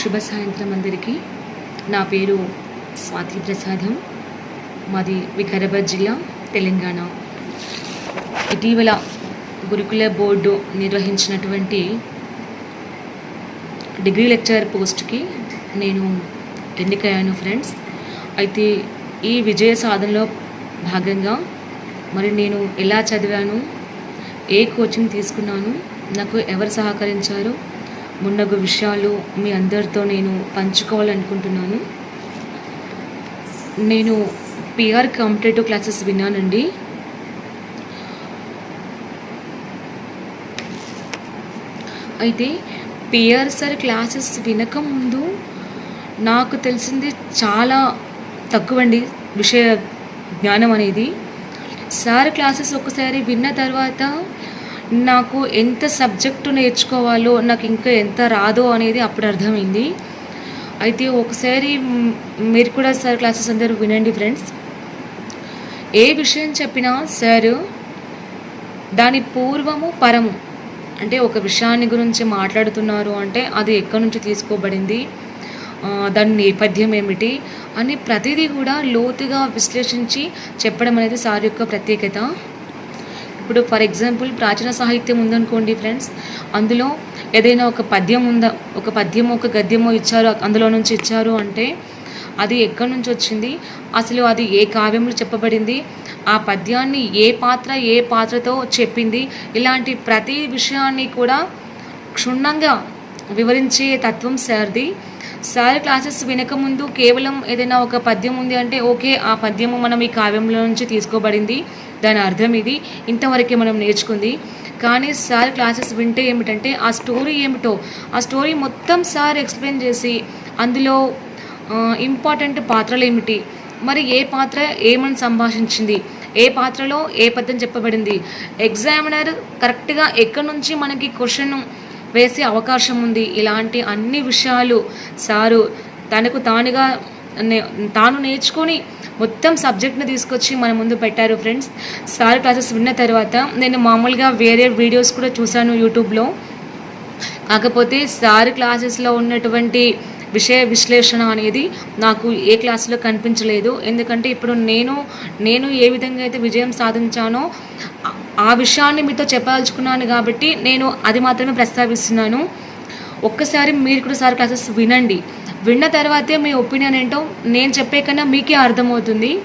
శుభ సాయంత్రం అందరికీ. నా పేరు స్వాతి ప్రసాదం. మాది వికారాబాద్ జిల్లా తెలంగాణ. ఇటీవల గురుకుల బోర్డు నిర్వహించినటువంటి డిగ్రీ లెక్చరర్ పోస్ట్కి నేను ఎన్నికయ్యాను ఫ్రెండ్స్. అయితే ఈ విజయ సాధనలో భాగంగా మరి నేను ఎలా చదివాను ఏ కోచింగ్ తీసుకున్నాను నాకు ఎవరు సహకరించారు మున్నగు విషయాలు మీ అందరితో నేను పంచుకోవాలనుకుంటున్నాను. నేను పిఆర్ కాంపిటేటివ్ క్లాసెస్ విన్నానండి. అయితే పిఆర్ సార్ క్లాసెస్ వినకముందు నాకు తెలిసింది చాలా తక్కువండి విషయ జ్ఞానం అనేది. సార్ క్లాసెస్ ఒకసారి విన్న తర్వాత నాకు ఎంత సబ్జెక్టు నేర్చుకోవాలో నాకు ఇంకా ఎంత రాదో అనేది అప్పుడు అర్థమైంది. అయితే ఒకసారి మీరు కూడా సార్ క్లాసెస్ అందరూ వినండి ఫ్రెండ్స్. ఏ విషయం చెప్పినా సార్ దాని పూర్వము పరము అంటే ఒక విషయాన్ని గురించి మాట్లాడుతున్నారు అంటే అది ఎక్కడి నుంచి తీసుకోబడింది? దాని నేపథ్యం ఏమిటి? అని ప్రతిదీ కూడా లోతుగా విశ్లేషించి చెప్పడం అనేది సార్ యొక్క ప్రత్యేకత. ఇప్పుడు ఫర్ ఎగ్జాంపుల్ ప్రాచీన సాహిత్యం ఉందనుకోండి ఫ్రెండ్స్ అందులో ఏదైనా ఒక పద్యం ఉందా ఒక పద్యమో ఒక గద్యమో ఇచ్చారు అందులో నుంచి ఇచ్చారు అంటే అది ఎక్కడి నుంచి వచ్చింది? అసలు అది ఏ కావ్యంలో చెప్పబడింది? ఆ పద్యాన్ని ఏ పాత్ర ఏ పాత్రతో చెప్పింది? ఇలాంటి ప్రతి విషయాన్ని కూడా క్షుణ్ణంగా వివరించే తత్వం సార్ది. సార్ క్లాసెస్ వినకముందు కేవలం ఏదైనా ఒక పద్యం ఉంది అంటే ఓకే ఆ పద్యము మనం ఈ కావ్యంలో నుంచి తీసుకోబడింది. దాని అర్థం ఇది. ఇంతవరకే మనం నేర్చుకుంది. కానీ సార్ క్లాసెస్ వింటే ఏమిటంటే ఆ స్టోరీ ఏమిటో ఆ స్టోరీ మొత్తం సార్ ఎక్స్ప్లెయిన్ చేసి అందులో ఇంపార్టెంట్ పాత్రలు ఏమిటి? మరి ఏ పాత్ర ఏమని సంభాషించింది? ఏ పాత్రలో ఏ పద్యం చెప్పబడింది? ఎగ్జామినర్ కరెక్ట్గా ఎక్కడి నుంచి మనకి క్వశ్చన్ వేసే అవకాశం ఉంది. ఇలాంటి అన్ని విషయాలు సారు తనకు తానుగా నే- తాను నేర్చుకొని మొత్తం సబ్జెక్ట్ని తీసుకొచ్చి మన ముందు పెట్టారు ఫ్రెండ్స్. సార్ క్లాసెస్ విన్న తర్వాత నేను మామూలుగా వేరే వీడియోస్ కూడా చూశాను యూట్యూబ్లో. కాకపోతే సార్ క్లాసెస్లో ఉన్నటువంటి విషయ విశ్లేషణ అనేది నాకు ఏ క్లాసులో కనిపించలేదు. ఎందుకంటే ఇప్పుడు నేను నేను ఏ విధంగా అయితే విజయం సాధించానో ఆ- విషయాన్ని మీతో చెప్పదలుచుకున్నాను కాబట్టి నేను అది మాత్రమే ప్రస్తావిస్తున్నాను. ఒక్కసారి మీరు కూడా సార్ క్లాసెస్ వినండి. విన్న తర్వాతే మీ ఒపీనియన్ ఏంటో నేను చెప్పే కన్నా మీకే అర్థమవుతుంది.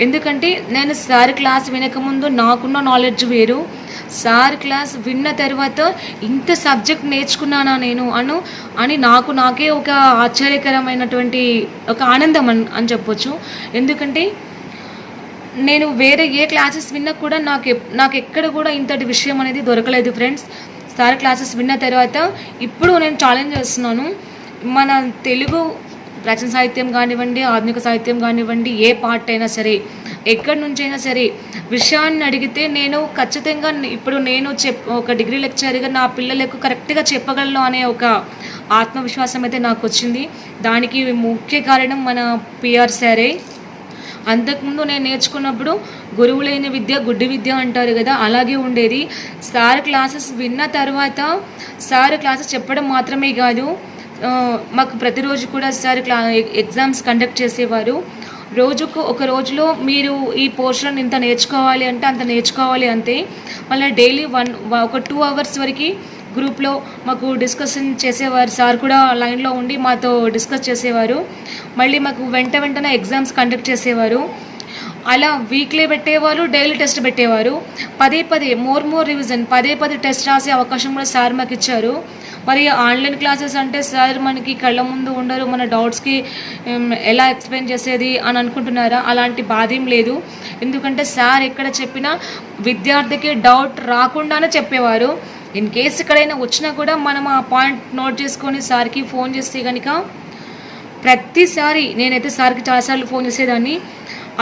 ఎందుకంటే నేను సార్ క్లాస్ వినకముందు నాకున్న నాలెడ్జ్ వేరు. సార్ క్లాస్ విన్న తర్వాత ఇంత సబ్జెక్ట్ నేర్చుకున్నానా నేను అను అని నాకు నాకే ఒక ఆశ్చర్యకరమైనటువంటి ఒక ఆనందం అని అని చెప్పొచ్చు. ఎందుకంటే నేను వేరే ఏ క్లాసెస్ విన్నా కూడా నాకు నాకు ఎక్కడ కూడా ఇంతటి విషయం అనేది దొరకలేదు ఫ్రెండ్స్. సార్ క్లాసెస్ విన్న తర్వాత ఇప్పుడు నేను ఛాలెంజ్ చేస్తున్నాను. మన తెలుగు ప్రాచీన సాహిత్యం కానివ్వండి ఆధునిక సాహిత్యం కానివ్వండి ఏ పార్ట్ అయినా సరే ఎక్కడి నుంచైనా సరే విషయాన్ని అడిగితే నేను ఖచ్చితంగా ఇప్పుడు నేను చెప్ ఒక డిగ్రీ లెక్చర్గా నా పిల్లలకు కరెక్ట్గా చెప్పగలను అనే ఒక ఆత్మవిశ్వాసం అయితే నాకు వచ్చింది. దానికి ముఖ్య కారణం మన పిఆర్ సారే అంతకుముందు నేను నేర్చుకున్నప్పుడు గురువు లేని విద్య గుడ్డి విద్య అంటారు కదా అలాగే ఉండేది. సార్ క్లాసెస్ విన్న తర్వాత సార్ క్లాసెస్ చెప్పడం మాత్రమే కాదు మాకు ప్రతిరోజు కూడా సార్ క్లా ఎగ్జామ్స్ కండక్ట్ చేసేవారు. రోజుకు ఒక రోజులో మీరు ఈ పోర్షన్ ఇంత నేర్చుకోవాలి అంటే అంత నేర్చుకోవాలి అంతే మళ్ళీ డైలీ వన్ ఒక టూ అవర్స్ వరకు గ్రూప్లో మాకు డిస్కషన్ చేసేవారు సార్ కూడా లైన్లో ఉండి మాతో డిస్కస్ చేసేవారు. మళ్ళీ మాకు వెంట వెంటనే ఎగ్జామ్స్ కండక్ట్ చేసేవారు. అలా వీక్లీ పెట్టేవారు డైలీ టెస్ట్ పెట్టేవారు. పదే పదే మోర్ మోర్ రివిజన్ పదే పదే టెస్ట్ రాసే అవకాశం కూడా సార్ మాకు ఇచ్చారు. మరి ఆన్లైన్ క్లాసెస్ అంటే సార్ మనకి కళ్ళ ముందు ఉండరు మన డౌట్స్కి ఎలా ఎక్స్ప్లెయిన్ చేసేది అని అనుకుంటున్నారా? అలాంటి బాధ ఏం లేదు. ఎందుకంటే సార్ ఎక్కడ చెప్పినా విద్యార్థికి డౌట్ రాకుండానే చెప్పేవారు. ఇన్ కేస్ ఎక్కడైనా వచ్చినా కూడా మనం ఆ పాయింట్ నోట్ చేసుకొని సార్కి ఫోన్ చేస్తే కనుక ప్రతిసారి నేనైతే సార్కి చాలాసార్లు ఫోన్ చేసేదాన్ని.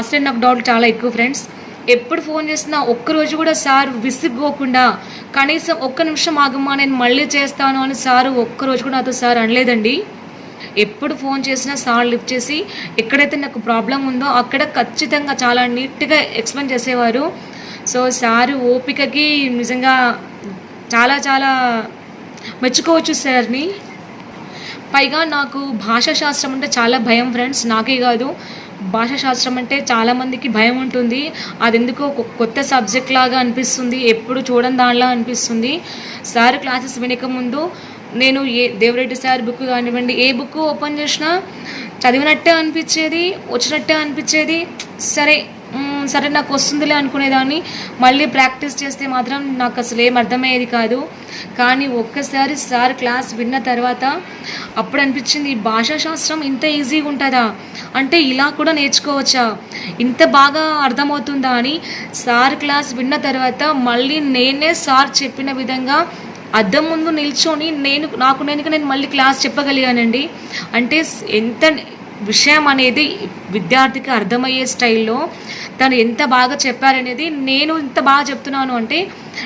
అసలే నాకు డౌట్ చాలా ఎక్కువ ఫ్రెండ్స్ ఎప్పుడు ఫోన్ చేసినా ఒక్కరోజు కూడా సార్ విసిగ్కోకుండా కనీసం ఒక్క నిమిషం ఆగమ్మా నేను మళ్ళీ చేస్తాను అని సారు ఒక్కరోజు కూడా నాతో సార్ అనలేదండి. ఎప్పుడు ఫోన్ చేసినా సార్ లిఫ్ట్ చేసి ఎక్కడైతే నాకు ప్రాబ్లం ఉందో అక్కడ ఖచ్చితంగా చాలా నీట్గా ఎక్స్ప్లెయిన్ చేసేవారు. సో సారు ఓపికకి నిజంగా చాలా చాలా మెచ్చుకోవచ్చు సార్ని పైగా నాకు భాషా శాస్త్రం అంటే చాలా భయం ఫ్రెండ్స్ నాకే కాదు. భాషా శాస్త్రం అంటే చాలామందికి భయం ఉంటుంది. అది ఎందుకో కొత్త సబ్జెక్ట్ లాగా అనిపిస్తుంది. ఎప్పుడు చూడని దానిలా అనిపిస్తుంది. సార్ క్లాసెస్ వినక ముందు నేను ఏ దేవరెడ్డి సార్ బుక్ కానివ్వండి ఏ బుక్ ఓపెన్ చేసినా చదివినట్టే అనిపించేది వచ్చినట్టే అనిపించేది. సరే సరే నాకు వస్తుందిలే అనుకునేదాన్ని. మళ్ళీ ప్రాక్టీస్ చేస్తే మాత్రం నాకు అసలు ఏం అర్థమయ్యేది కాదు. కానీ ఒక్కసారి సార్ క్లాస్ విన్న తర్వాత అప్పుడు అనిపించింది భాషా శాస్త్రం ఇంత ఈజీగా ఉంటుందా? అంటే ఇలా కూడా నేర్చుకోవచ్చా? ఇంత బాగా అర్థమవుతుందా అని సార్ క్లాస్ విన్న తర్వాత మళ్ళీ నేనే సార్ చెప్పిన విధంగా అద్దం ముందు నిల్చొని నేను నాకు నేను నేను మళ్ళీ క్లాస్ చెప్పగలిగానండి. అంటే ఎంత విషయం అనేది విద్యార్థికి అర్థమయ్యే స్టైల్లో తను ఎంత బాగా చెప్పారనేది నేను ఇంత బాగా చెప్తున్నాను అంటే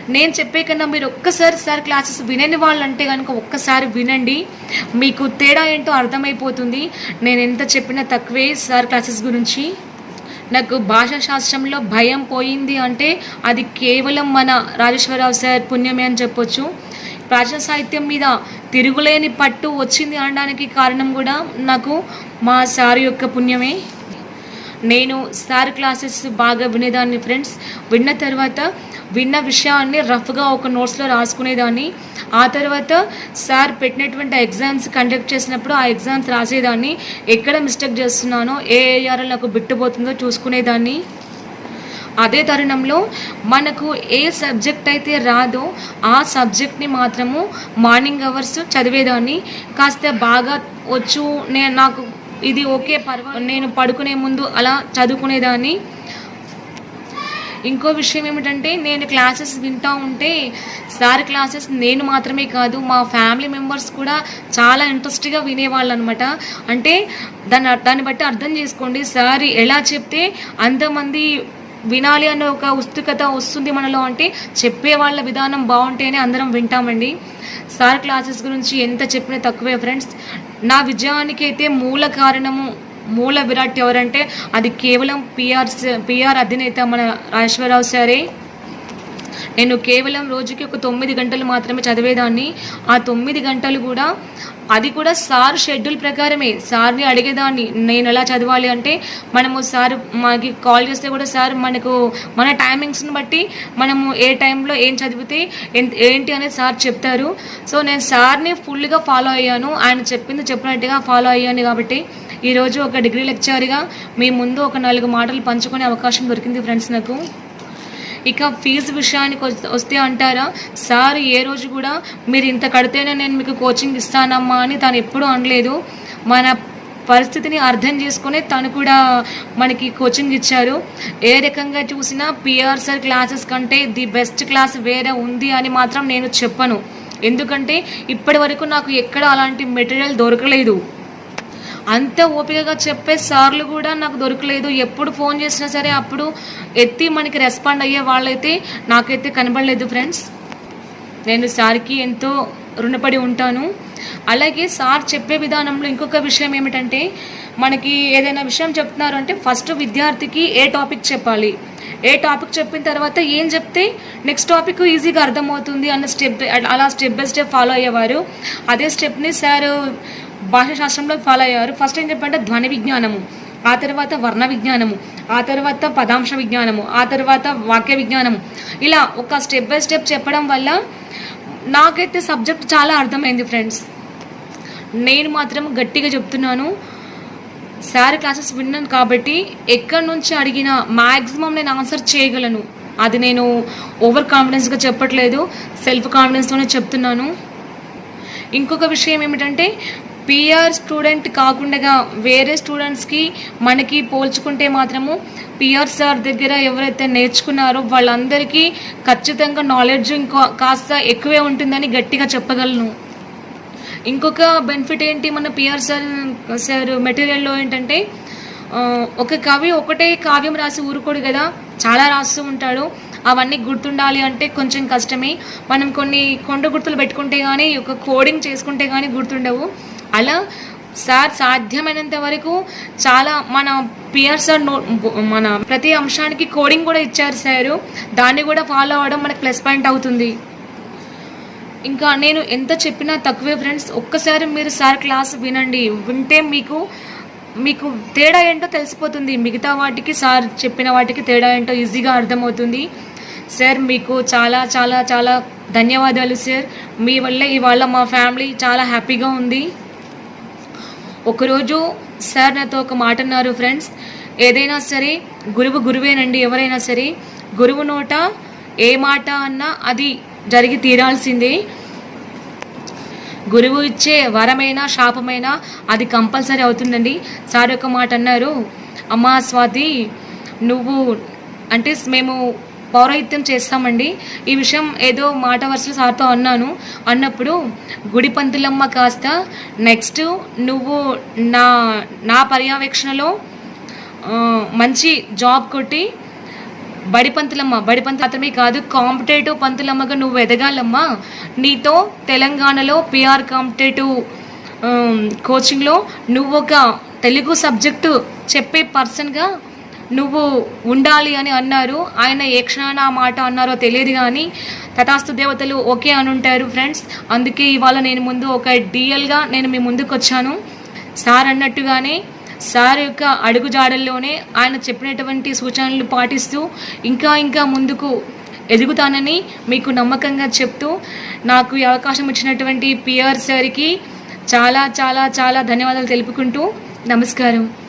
నేను చెప్పే కన్నా మీరు ఒక్కసారి సార్ క్లాసెస్ వినని వాళ్ళు అంటే కనుక ఒక్కసారి వినండి. మీకు తేడా ఏంటో అర్థమైపోతుంది. నేను ఎంత చెప్పినా తక్కువే సార్ క్లాసెస్ గురించి. నాకు భాషా శాస్త్రంలో భయం పోయింది అంటే అది కేవలం మన రాజేశ్వరరావు సార్ పుణ్యమే అని చెప్పొచ్చు. ప్రాచీన సాహిత్యం మీద తిరుగులేని పట్టు వచ్చింది అనడానికి కారణం కూడా నాకు మా సార్ యొక్క పుణ్యమే. నేను సార్ క్లాసెస్ బాగా వినేదాన్ని ఫ్రెండ్స్. విన్న తర్వాత విన్న విషయాన్ని రఫ్గా ఒక నోట్స్లో రాసుకునేదాన్ని. ఆ తర్వాత సార్ పెట్టినటువంటి ఎగ్జామ్స్ కండక్ట్ చేసినప్పుడు ఆ ఎగ్జామ్స్ రాసేదాన్ని. ఎక్కడ మిస్టేక్ చేస్తున్నానో ఏ ఏఆర్ఎల్ నాకు బిట్టుపోతుందో చూసుకునేదాన్ని. అదే తరుణంలో మనకు ఏ సబ్జెక్ట్ అయితే రాదో ఆ సబ్జెక్ట్ని మాత్రము మార్నింగ్ అవర్స్ చదివేదాన్ని. కాస్త బాగా వచ్చు నేను నాకు ఇది ఓకే పర్వ నేను పడుకునే ముందు అలా చదువుకునేదాన్ని. ఇంకో విషయం ఏమిటంటే నేను క్లాసెస్ వింటూ ఉంటే సార్ క్లాసెస్ నేను మాత్రమే కాదు మా ఫ్యామిలీ మెంబర్స్ కూడా చాలా ఇంట్రెస్ట్గా వినేవాళ్ళు అనమాట అంటే దాన్ని దాన్ని బట్టి అర్థం చేసుకోండి సార్ ఎలా చెప్తే అంతమంది వినాలి అనే ఒక ఉత్సుకత వస్తుంది మనలో అంటే చెప్పే వాళ్ళ విధానం బాగుంటేనే అందరం వింటామండి. సార్ క్లాసెస్ గురించి ఎంత చెప్పినా తక్కువే ఫ్రెండ్స్. నా విజయానికి అయితే మూల కారణము మూల విరాట్ ఎవరంటే అది కేవలం పిఆర్ పిఆర్ అధినేత మన రాజేశ్వరరావు సారే. నేను కేవలం రోజుకి ఒక తొమ్మిది గంటలు మాత్రమే చదివేదాన్ని. ఆ తొమ్మిది గంటలు కూడా అది కూడా సార్ షెడ్యూల్ ప్రకారమే. సార్ని అడిగేదాన్ని నేను ఎలా చదవాలి అంటే మనము సార్ మనకి కాల్ చేస్తే కూడా సార్ మనకు మన టైమింగ్స్ని బట్టి మనము ఏ టైంలో ఏం చదివితే ఏంటి అనేది సార్ చెప్తారు. సో నేను సార్ని ఫుల్గా ఫాలో అయ్యాను. ఆయన చెప్పింది చెప్పినట్టుగా ఫాలో అయ్యాను కాబట్టి ఈరోజు ఒక డిగ్రీ లెక్చర్గా మీ ముందు ఒక నాలుగు మాటలు పంచుకునే అవకాశం దొరికింది ఫ్రెండ్స్ నాకు. ఇక ఫీజు విషయానికి వస్తే అంటారా? సార్ ఏ రోజు కూడా మీరు ఇంత కడితేనే నేను మీకు కోచింగ్ ఇస్తానమ్మా అని తను ఎప్పుడూ అనలేదు. మన పరిస్థితిని అర్థం చేసుకుని తను కూడా మనకి కోచింగ్ ఇచ్చారు. ఏ రకంగా చూసినా పిఆర్సర్ క్లాసెస్ కంటే ది బెస్ట్ క్లాస్ వేరే ఉంది అని మాత్రం నేను చెప్పను. ఎందుకంటే ఇప్పటి వరకు నాకు ఎక్కడ అలాంటి మెటీరియల్ దొరకలేదు. అంత ఓపికగా చెప్పే సార్లు కూడా నాకు దొరకలేదు. ఎప్పుడు ఫోన్ చేసినా సరే అప్పుడు ఎత్తి మనకి రెస్పాండ్ అయ్యే వాళ్ళైతే నాకైతే కనబడలేదు ఫ్రెండ్స్. నేను సార్కి ఎంతో రుణపడి ఉంటాను. అలాగే సార్ చెప్పే విధానంలో ఇంకొక విషయం ఏమిటంటే మనకి ఏదైనా విషయం చెప్తున్నారు అంటే ఫస్ట్ విద్యార్థికి ఏ టాపిక్ చెప్పాలి. ఏ టాపిక్ చెప్పిన తర్వాత ఏం చెప్తే నెక్స్ట్ టాపిక్ ఈజీగా అర్థమవుతుంది అన్న స్టెప్ అలా స్టెప్ బై స్టెప్ ఫాలో అయ్యేవారు. అదే స్టెప్ని సార్ భాష శాస్త్రంలో ఫాలో అయ్యారు. ఫస్ట్ ఏం చెప్పంటే ధ్వని విజ్ఞానము ఆ తర్వాత వర్ణ విజ్ఞానము ఆ తర్వాత పదాంశ విజ్ఞానము ఆ తర్వాత వాక్య విజ్ఞానము. ఇలా ఒక స్టెప్ బై స్టెప్ చెప్పడం వల్ల నాకైతే సబ్జెక్ట్ చాలా అర్థమైంది ఫ్రెండ్స్ నేను మాత్రం గట్టిగా చెప్తున్నాను. సార్ క్లాసెస్ విన్నాను కాబట్టి ఎక్కడి నుంచి అడిగినా మ్యాక్సిమం నేను ఆన్సర్ చేయగలను. అది నేను ఓవర్ కాన్ఫిడెన్స్గా చెప్పట్లేదు. సెల్ఫ్ కాన్ఫిడెన్స్తోనే చెప్తున్నాను. ఇంకొక విషయం ఏమిటంటే పిఆర్ స్టూడెంట్ కాకుండా వేరే స్టూడెంట్స్కి మనకి పోల్చుకుంటే మాత్రము పిఆర్ సార్ దగ్గర ఎవరైతే నేర్చుకున్నారో వాళ్ళందరికీ ఖచ్చితంగా నాలెడ్జ్ ఇంకో కాస్త ఎక్కువే ఉంటుందని గట్టిగా చెప్పగలను. ఇంకొక బెనిఫిట్ ఏంటి మన పిఆర్ సార్ సార్ మెటీరియల్లో ఏంటంటే ఒక కవి ఒకటే కావ్యం రాసి ఊరుకోడు కదా చాలా రాస్తూ ఉంటాడు. అవన్నీ గుర్తుండాలి అంటే కొంచెం కష్టమే. మనం కొన్ని కొండ గుర్తులు పెట్టుకుంటే కానీ ఒక కోడింగ్ చేసుకుంటే కానీ గుర్తుండవు. అలా సార్ సాధ్యమైనంత వరకు చాలా మన పియర్స్ నో మన ప్రతి అంశానికి కోడింగ్ కూడా ఇచ్చారు సార్. దాన్ని కూడా ఫాలో అవ్వడం మనకు ప్లస్ పాయింట్ అవుతుంది. ఇంకా నేను ఎంత చెప్పినా తక్కువే ఫ్రెండ్స్ ఒక్కసారి మీరు సార్ క్లాస్ వినండి. వింటే మీకు మీకు తేడా ఏంటో తెలిసిపోతుంది. మిగతా వాటికి సార్ చెప్పిన వాటికి తేడా ఏంటో ఈజీగా అర్థమవుతుంది. సార్ మీకు చాలా చాలా చాలా ధన్యవాదాలు సార్. మీ వల్ల ఇవాళ మా ఫ్యామిలీ చాలా హ్యాపీగా ఉంది. ఒకరోజు సార్ నాతో ఒక మాట అన్నారు ఫ్రెండ్స్. ఏదైనా సరే గురువు గురువేనండి ఎవరైనా సరే గురువు నోట ఏ మాట అన్నా అది జరిగి తీరాల్సిందే. గురువు ఇచ్చే వరమైనా శాపమైనా అది కంపల్సరీ అవుతుందండి. సార్ ఒక మాట అన్నారు అమ్మా స్వాతి నువ్వు అంటే మేము పౌరహిత్యం చేస్తామండి. ఈ విషయం ఏదో మాట వరుసలు సార్తో అన్నాను. అన్నప్పుడు గుడి పంతులమ్మ కాస్త నెక్స్ట్ నువ్వు నా నా పర్యవేక్షణలో మంచి జాబ్ కొట్టి బడి పంతులమ్మ బడి పంతులు మాత్రమే కాదు కాంపిటేటివ్ పంతులమ్మగా నువ్వు ఎదగాలమ్మా. నీతో తెలంగాణలో పిఆర్ కాంపిటేటివ్ కోచింగ్లో నువ్వు ఒక తెలుగు సబ్జెక్టు చెప్పే పర్సన్గా నువ్వు ఉండాలి అని అన్నారు. ఆయన ఏ క్షణాన ఆ మాట అన్నారో తెలియదు కానీ తథాస్తు దేవతలు ఓకే అని ఉంటారు ఫ్రెండ్స్. అందుకే ఇవాళ నేను ముందు ఒక డిఎల్గా నేను మీ ముందుకు వచ్చాను. సార్ అన్నట్టుగానే సార్ యొక్క అడుగుజాడల్లోనే ఆయన చెప్పినటువంటి సూచనలు పాటిస్తూ ఇంకా ఇంకా ముందుకు ఎదుగుతానని మీకు నమ్మకంగా చెప్తూ నాకు ఈ అవకాశం ఇచ్చినటువంటి పిఆర్ సార్కి చాలా చాలా చాలా ధన్యవాదాలు తెలుపుకుంటూ నమస్కారం.